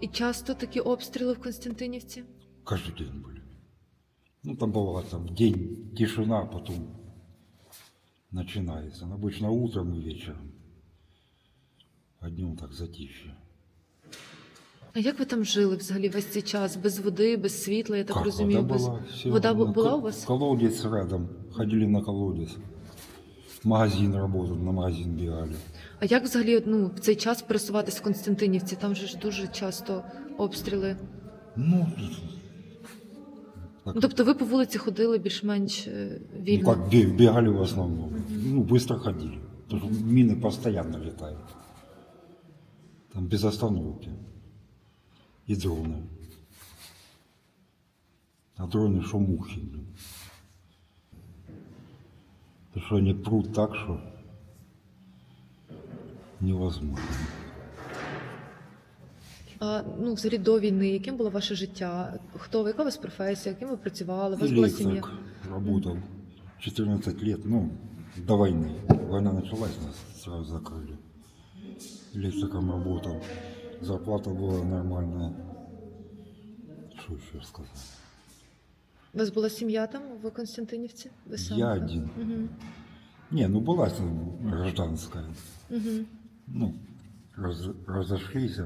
І часто такі обстріли в Константинівці? Каждый день были. Ну, там бывало там день, тишина, а потом начинается. Ну, Обычно утром и вечером. А днем так затишье. А як ви там жили взагалі весь цей час? Без води, без світла, я так Как, розумію. вода без... была, всё. Вода бу- На була ко- у вас? Колодец рядом. Ходили на колодец. Магазин работал, на магазин бегали. А як взагалі ну, в цей час пересуватись в Константинівці? Там же ж дуже часто обстріли. Ну, Ну, тобто ви по вулиці ходили більш-менш е, ну вільно? как бе- бегали в основном. Ну, быстро ходили. Потому что мины постоянно летают. Там без остановки. И дроны. А дроны что мухи, блин. Потому что они прут так, что невозможно. А, ну, взагалі до війни, яким було ваше життя? Хто ви, яка у вас професія, яким ви працювали? У вас була сім'я? Электрик работал 14 лет, ну, до войны. Война началась, нас сразу закрыли. Электриком работал. Зарплата была нормальная. Что еще сказать? У вас була сім'я там в Константинівці? Ви сам? Я один. Угу. Не, ну была там гражданская. Угу. Ну, раз- разошлись.